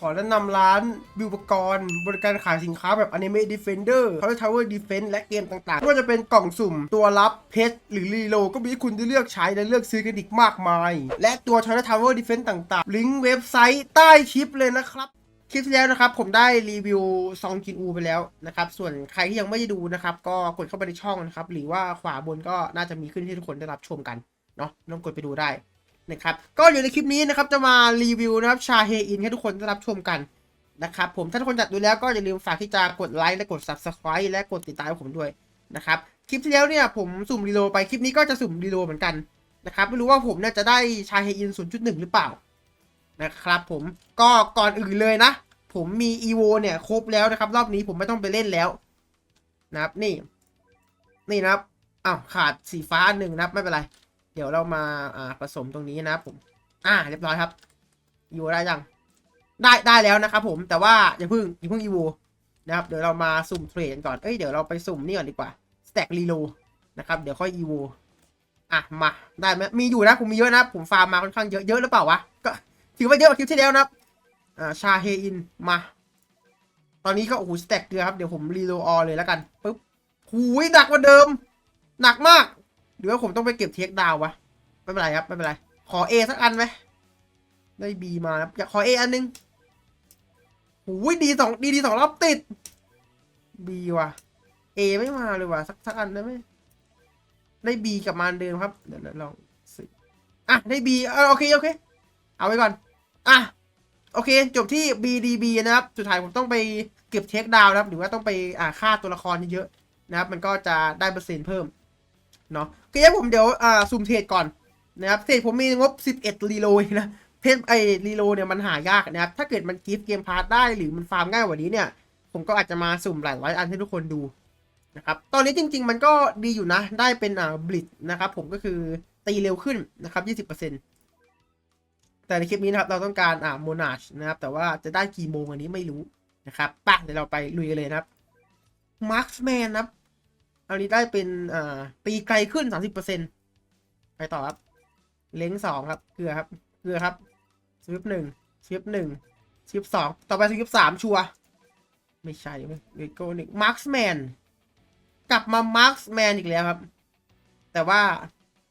ขอแนะนำร้านบิวปกรณ์บริการขายสินค้าแบบ Anime Defender Power Tower Defense และเกมต่างๆไม่ว่าจะเป็นกล่องสุ่ม ตัวรับเพชรหรือรีโลก็มีให้คุณได้เลือกใช้และเลือกซื้อกันอีกมากมาย และตัว Power Tower Defense ต่างๆ ลิงก์เว็บไซต์ใต้คลิปเลยนะครับคลิปที่แล้วนะครับผมได้รีวิวซองกินอูไปแล้วนะครับ ส่วนใครที่ยังไม่ได้ดูนะครับ ก็กดเข้าไปในช่องนะครับ หรือว่าขวาบนก็น่าจะมีขึ้นให้ทุกคนได้รับชมกันเนาะลองกดไปดูได้ นะครับก็อยู่ในคลิปนี้นะครับจะมารีวิวนะครับชาเฮอินให้ทุกคนได้รับชมกันนะครับผมถ้าทุกคนอยากดูแล้วก็อย่าลืมฝากที่จะกดไลค์และกด subscribe และกดติดตามผมด้วยนะครับคลิปที่แล้วเนี่ยผมสุ่มรีโลไปคลิปนี้ก็จะสุ่มรีโลเหมือนกันนะครับไม่รู้ว่าผมเนี่ยจะได้ชาเฮอิน 0.1 หรือเปล่านะครับผมก็ก่อนอื่นเลยนะ ผมมี EVO เนี่ยครบแล้วนะครับ รอบนี้ผมไม่ต้องไปเล่นแล้วนะครับนี่ นี่นะครับอ้าวขาดสีฟ้าหนึ่งนะครับไม่เป็นไร ดี๋ยวเรามาอ่าผสมตรงนี้นะครับผมอ่าเรียบร้อยครับ EVO ได้ยังได้ได้แล้วนะครับผมแต่ว่าอย่าเพิ่งอย่าเพิ่ง EVO นะครับเดี๋ยวเรามาสุ่มเทรดกันก่อนเอ้ยเดี๋ยวเราไปสุ่มนี่ก่อนดีกว่า Stack Reload นะครับเดี๋ยวค่อย EVO อะมาได้ไหมมีอยู่นะผมมีเยอะนะผมฟาร์มมาค่อนข้างเยอะเยอะหรือเปล่าวะก็ถือว่าเยอะกว่าคลิปที่แล้วนะอ่าชาเฮอินมา ตอนนี้ก็โอ้โหสแต็กเดียวครับเดี๋ยวผมรีโลออเลยแล้วกันปุ๊บหูยหนักกว่าเดิม หนักมาก หรือว่าผมต้องไปเก็บเทคดาววะ ไม่เป็นไรครับ ไม่เป็นไร ขอ A สักอันไหมได้ B มาครับอยากขอ A อันหนึงหูยดีสองดีดีสองรอบติด B ว่ะ A ไม่มาเลยว่ะสักสักอันได้ไหมได้ B กลับมาเดิมครับ เดี๋ยวลองสิอะได้ B เออโอเคโอเค เอาไว้ก่อน อะโอเค จบที่ BDB นะครับ สุดท้ายผมต้องไปเก็บเทคดาวนะครับ หรือว่าต้องไปอ่าฆ่าตัวละครเยอะๆนะครับ มันก็จะได้เปอร์เซ็นต์เพิ่ม เนาะโอเคงั้นผมเดี๋ยวอ่าสุ่มเทรดก่อนนะครับเทรดผมมีงบ 11รีโลนะเพชรไอรีโลเนี่ยมันหายากนะครับ ถ้าเกิดมันกิฟต์เกมพาร์ทได้หรือมันฟาร์มง่ายกว่านี้เนี่ย ผมก็อาจจะมาสุ่มหลายร้อยอันให้ทุกคนดูนะครับ ตอนนี้จริง ๆ มันก็ดีอยู่นะ ได้เป็นอ่าบลิดนะครับผมก็คือตีเร็วขึ้นนะครับ 20%แต่ในคลิปนี้นะครับเราต้องการอ่าโมนาชนะครับ แต่ว่าจะได้กี่โมงอันนี้ไม่รู้นะครับป่ะเดี๋ยวเราไปลุยกันเลยนะครับมาร์คแมนนะครับ อันนี้ได้เป็นอ่าตีไกลขึ้น30%ไปต่อครับ เล้งสองครับ เกลือครับ เกลือครับสวิปหนึ่งสวิปหนึ่งสวิปสองต่อไปสวิปสามชัว ไม่ใช่ไหมเวโก้หนึ่งมาร์คแมนกลับมามาร์คแมนอีกแล้วครับ แต่ว่า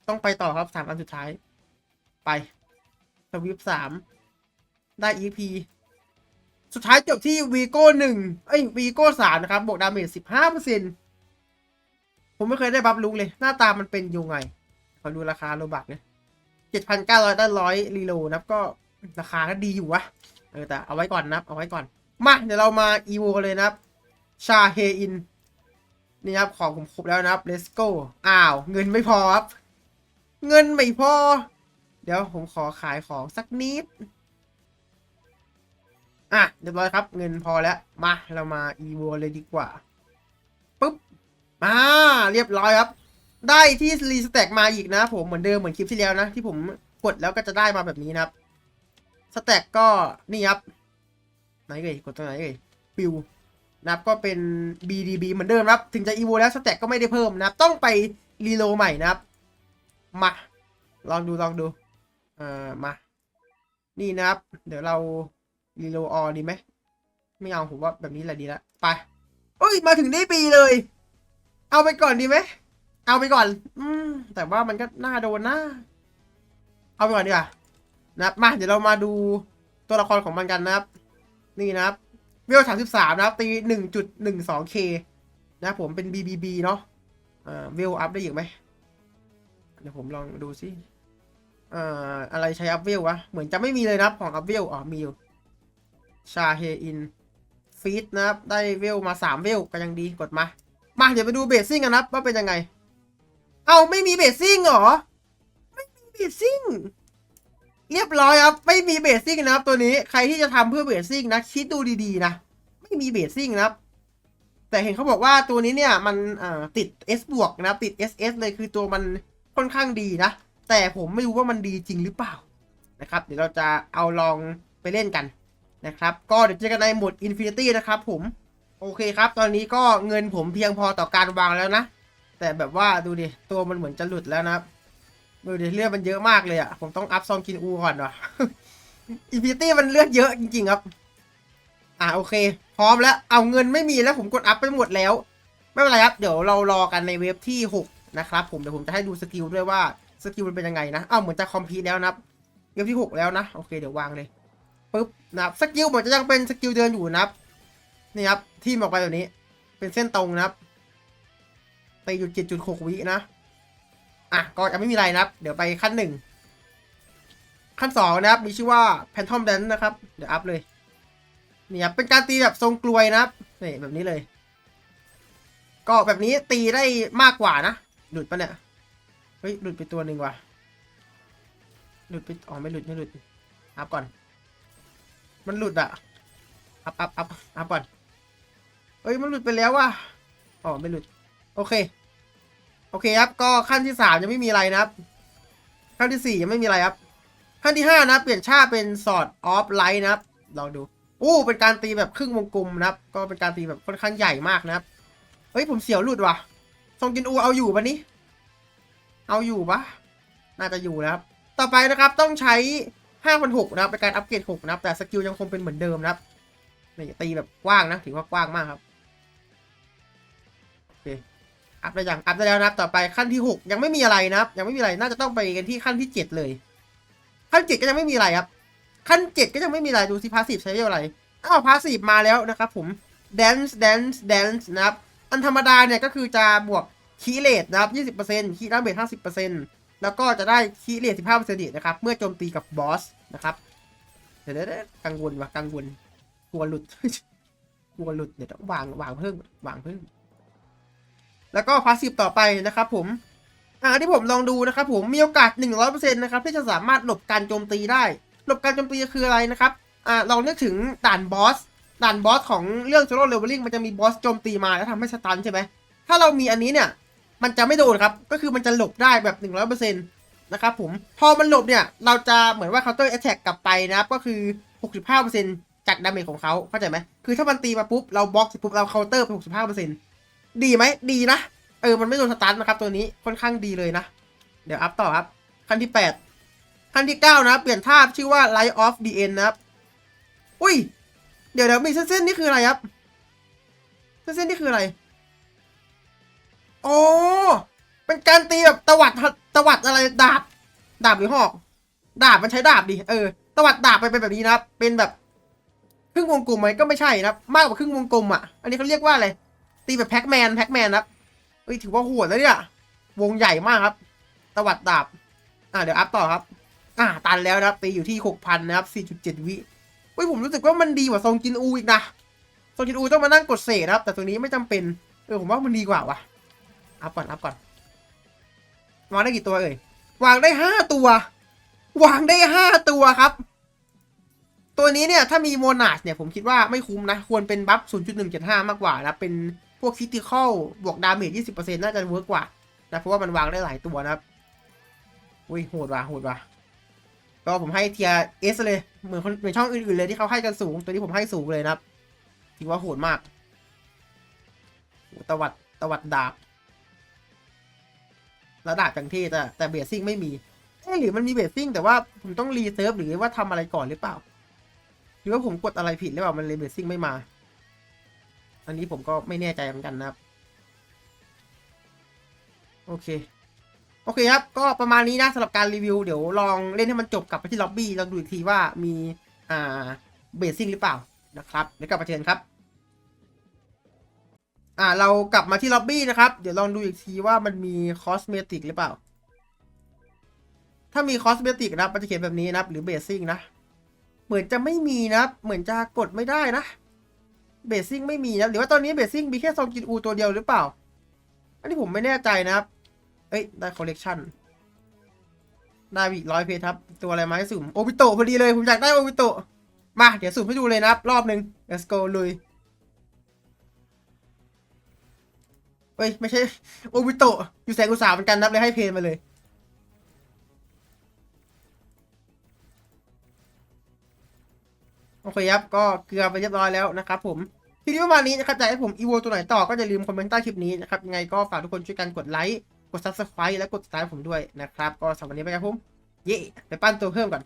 ต้องไปต่อครับสามอันสุดท้าย ไปสวิปสามได้ EP สุดท้ายจบที่วีโก้หนึ่งเอ้ยวีโก้สามนะครับ บวกดาเมจสิบห้าเปอร์เซ็นต์ ผมไม่เคยได้บัฟลุกเลย หน้าตามันเป็นยังไง ขอดูราคาโลบักเนี่ยเจ็ดพันเก้าร้อยได้ร้อยรีโลนะครับก็ราคาก็ดีอยู่วะเออแต่เอาไว้ก่อนนะครับเอาไว้ก่อน มาเดี๋ยวเรามาอีโวกันเลยนะครับ ชาเฮอิน นี่ครับของผมครบแล้วนะครับ let's go อ้าว เงินไม่พอครับ เงินไม่พอ เดี๋ยวผมขอขายของสักนิด อะเรียบร้อยครับ เงินพอแล้ว มาเรามาอีโวเลยดีกว่า อ่าเรียบร้อยครับ ได้ที่รีสแต็กมาอีกนะผมเหมือนเดิมเหมือนคลิปที่แล้วนะ ที่ผมกดแล้วก็จะได้มาแบบนี้นะครับสแต็กก็นี่ครับไหนเอ่ยกดตรงไหนเอ่ยปิวนะครับก็เป็น BDB เหมือนเดิมครับ ถึงจะอีโวแล้วสแต็กก็ไม่ได้เพิ่มนะครับ ต้องไปรีโลใหม่นะครับมาลองดูลองดูเอ่อมานี่นะครับ เดี๋ยวเรารีโลออดีไหมไม่เอาผมว่าแบบนี้แหละดีละไปเอ้ยมาถึงได้ปีเลย เอาไปก่อนดีไหม เอาไปก่อน อืม แต่ว่ามันก็น่าโดนนะ เอาไปก่อนดีกว่านะครับ มา เดี๋ยวเรามาดูตัวละครของมันกันนะครับ นี่นะครับ เวลสามสิบสามนะครับ ตีหนึ่งจุดหนึ่งสองเคนะครับผมเป็น BBB เนาะอ่าเวลอัพได้อีกไหม เดี๋ยวผมลองดูซิเอ่ออะไรใช้อัพเวลวะ เหมือนจะไม่มีเลยนะครับ ของอัพเวลอ๋อมีอยู่ชาเฮอินฟีดนะครับ ได้เวลมาสามเวลก็ยังดีกดมา มาเดี๋ยวไปดูเบสซิ่งกันนะครับว่าเป็นยังไง เอาไม่มีเบสซิ่งเหรอ ไม่มีเบสซิ่ง เรียบร้อยครับ ไม่มีเบสซิ่งนะครับ ตัวนี้ใครที่จะทำเพื่อเบสซิ่งนะคิดดูดีๆนะ ไม่มีเบสซิ่งนะครับ แต่เห็นเขาบอกว่าตัวนี้เนี่ยมันติด S บวกนะครับติด SS เลยคือตัวมันค่อนข้างดีนะ แต่ผมไม่รู้ว่ามันดีจริงหรือเปล่านะครับ เดี๋ยวเราจะเอาลองไปเล่นกันนะครับ ก็เดี๋ยวเจอกันในโหมด Infinity นะครับผม โอเคครับ ตอนนี้ก็เงินผมเพียงพอต่อการวางแล้วนะ แต่แบบว่าดูดิ ตัวมันเหมือนจะหลุดแล้วนะครับ ดูดิ เลือดมันเยอะมากเลยอะผมต้องอัพซองกินอูก่อนวะ Infinity มันเลือดเยอะจริง ๆ ครับ อะโอเค พร้อมแล้ว เอาเงินไม่มีแล้วผมกดอัพไปหมดแล้ว ไม่เป็นไรครับ เดี๋ยวเรารอกันในเว็บที่ 6 นะครับ ผมเดี๋ยวผมจะให้ดูสกิลด้วยว่าสกิลมันเป็นยังไงนะอ้าวเหมือนจะคอมพลีทแล้วนะครับเว็บที่ 6 แล้วนะ โอเค เดี๋ยววางเลยปึ๊บนะครับ สกิลเหมือนจะยังเป็นสกิลเดินอยู่นะครับ นี่ครับที่ออกไปแบบนี้ เป็นเส้นตรงนะครับไปหยุด7.6วินะอะก็จะไม่มีอะไรนะครับ เดี๋ยวไปขั้นหนึ่งขั้นสองนะครับ มีชื่อว่า Phantom Dance นะครับ เดี๋ยวอัพเลยนี่ครับเป็นการตีแบบทรงกลวยนะครับนี่แบบนี้เลย ก็แบบนี้ตีได้มากกว่านะหลุดปะเนี่ยเฮ้ยหลุดไปตัวหนึ่งว่ะหลุดไปอ๋อไม่หลุดไม่หลุดอัพก่อน มันหลุดอะอัพอัพอัพอัพก่อน เอ้ยมันหลุดไปแล้วว่ะอ๋อไม่หลุด โอเค โอเคครับ ก็ขั้นที่สามยังไม่มีอะไรนะครับ ขั้นที่สี่ยังไม่มีอะไรครับ ขั้นที่ห้านะเปลี่ยนชาเป็นสอดออฟไลท์นะครับ ลองดูอู้เป็นการตีแบบครึ่งวงกลมนะครับ ก็เป็นการตีแบบค่อนข้างใหญ่มากนะครับ เฮ้ยผมเสียวหลุดว่ะทรงจินอูเอาอยู่ปะนี่เอาอยู่ปะน่าจะอยู่นะครับ ต่อไปนะครับต้องใช้5 6 0 0นหกนะครับเป็นการอัปเกรด6นะครับ แต่สกิลยังคงเป็นเหมือนเดิมนะครับนี่ตีแบบกว้างนะถือว่ากว้างมากครับ เคอัพได้ยังอัพได้แล้วนะครับต่อไปขั้นที่ 6 ยังไม่มีอะไรนะครับ ยังไม่มีอะไรน่าจะต้องไปกันที่ขั้นที่ 7 เลย ขั้น7ก็ยังไม่มีอะไรครับ ขั้น 7 ก็ยังไม่มีอะไรดูสิพาสซีฟใช้เรียกอะไรอ้าวพาสซีฟมาแล้วนะครับผม dance dance dance นะครับ อันธรรมดาเนี่ยก็คือจะบวกคีเลตนะครับ 20%คีดาเมจ50%แล้วก็จะได้คีเลต15%อีนะครับ เมื่อโจมตีกับบอสนะครับเดี๋ยวเดี๋ยวเดี๋ยวกังวลว่ะกังวลกลัวหลุดกลัวหลุดเดี๋ยวต้องวางวางเพิ่มวางเพิ่ม แล้วก็พาสซีฟต่อไปนะครับผมอ่าที่ผมลองดูนะครับผมมีโอกาส 100%นะครับที่จะสามารถหลบการโจมตีได้ หลบการโจมตีคืออะไรนะครับอ่าลองนึกถึงด่านบอสด่านบอสของเรื่อง Solo Leveling มันจะมีบอสโจมตีมาแล้วทำให้สตันใช่ไหมถ้าเรามีอันนี้เนี่ยมันจะไม่โดนครับ ก็คือมันจะหลบได้แบบ 100%นะครับผม พอมันหลบเนี่ย เราจะเหมือนว่า counter attack กลับไปนะครับ ก็คือ 65%จากดาเมจของเขาเข้าใจไหม คือถ้ามันตีมาปุ๊บ เราบล็อกเสร็จปุ๊บ เรา counter ไป 65% ดีไหมดีนะ เออ มันไม่โดนสตันนะครับตัวนี้ค่อนข้างดีเลยนะ เดี๋ยวอัพต่อครับ ขั้นที่ 8 ขั้นที่ 9 นะ เปลี่ยนท่าชื่อว่า Light of the End นะครับ อุ้ย เดี๋ยวเดี๋ยวมีเส้นๆนี่คืออะไรครับ เส้นๆนี่คืออะไร โอ๋อเป็นการตีแบบตวัดตวัดอะไรดาบ ดาบหรือหอก ดาบมันใช้ดาบดิ เออ ตวัดดาบไปเป็นแบบนี้นะครับ เป็นแบบครึ่งวงกลมไหมก็ไม่ใช่นะครับ มากกว่าครึ่งวงกลมอะ อันนี้เขาเรียกว่าอะไร ตีแบบแพ็กแมนแพ็กแมนนะครับเอ้ยถือว่าโหดแล้วเนี่ยวงใหญ่มากครับตวัดดาบอ่าเดี๋ยวอัพต่อครับ อ่าตันแล้วนะครับ ตีอยู่ที่หกพันนะครับสี่จุดเจ็ดวิเฮ้ยผมรู้สึกว่ามันดีกว่าทรงจินอูอีกนะทรงจินอูต้องมานั่งกดเศษนะครับ แต่ตัวนี้ไม่จำเป็นเออผมว่ามันดีกว่าว่ะอัพก่อนอัพก่อนวางได้กี่ตัวเอ่ยวางได้ห้าตัว วางได้ห้าตัวครับ ตัวนี้เนี่ยถ้ามีโมนาชเนี่ยผมคิดว่าไม่คุ้มนะ ควรเป็นบัฟ 0.175 มากกว่านะเป็น พวกคิติคอลบวกดาเมจ20%น่าจะเวิร์กกว่านะเพราะว่ามันวางได้หลายตัวนะครับ อุ้ยโหดว่ะโหดว่ะก็ผมให้เทียเอสเลย เหมือนคนเหมือนช่องอื่นๆเลยที่เขาให้กันสูง ตัวนี้ผมให้สูงเลยนะครับถือว่าโหดมากตวัดตวัดดาบแล้วดาบจังเท่แต่แต่เบสซิ่งไม่มีเอ๊ะหรือมันมีเบสซิ่งแต่ว่าผมต้องรีเซิร์ฟหรือว่าทำอะไรก่อนหรือเปล่า หรือว่าผมกดอะไรผิดหรือเปล่ามันเลยเบสซิ่งไม่มา อันนี้ผมก็ไม่แน่ใจเหมือนกันนะครับ โอเค โอเคครับ ก็ประมาณนี้นะสำหรับการรีวิว เดี๋ยวลองเล่นให้มันจบกลับไปที่ล็อบบี้ลองดูอีกทีว่ามีอ่าเบสซิ่งหรือเปล่านะครับเดี๋ยวกลับมาเชิญครับอ่าเรากลับมาที่ล็อบบี้นะครับ เดี๋ยวลองดูอีกทีว่ามันมีคอสเมติกหรือเปล่า ถ้ามีคอสเมติกนะมันจะเขียนแบบนี้นะหรือเบสซิ่งนะ เหมือนจะไม่มีนะ เหมือนจะกดไม่ได้นะ เบสซิ่งไม่มีนะหรือว่าตอนนี้เบสซิ่งมีแค่ซองกินอูตัวเดียวหรือเปล่า อันนี้ผมไม่แน่ใจนะครับ เอ้ย ได้คอลเลกชันได้อีกร้อยเพจครับ ตัวอะไรมาให้สุ่มโอบิโตพอดีเลย ผมอยากได้โอบิโตมา เดี๋ยวสุ่มให้ดูเลยนะครับ รอบหนึ่ง let's go ลุยเฮ้ย ไม่ใช่โอบิโตอยู่แสงอุตสาหเหมือนกันนับเลยให้เพนมาเลย เคครับก็เกลือไปเรียบร้อยแล้วนะครับผมทีนี้ประมาณนี้นะครับอยากให้ผมอีโวตัวไหนต่อก็อย่าลืมคอมเมนต์ใต้คลิปนี้นะครับยังไงก็ฝากทุกคนช่วยกันกดไลค์กดซับสไคร b e และกดติดตามผมด้วยนะครับ ก็สำหรับวันนี้ไปครับผม เย่ไปปั้นตัวเพิ่มก่อน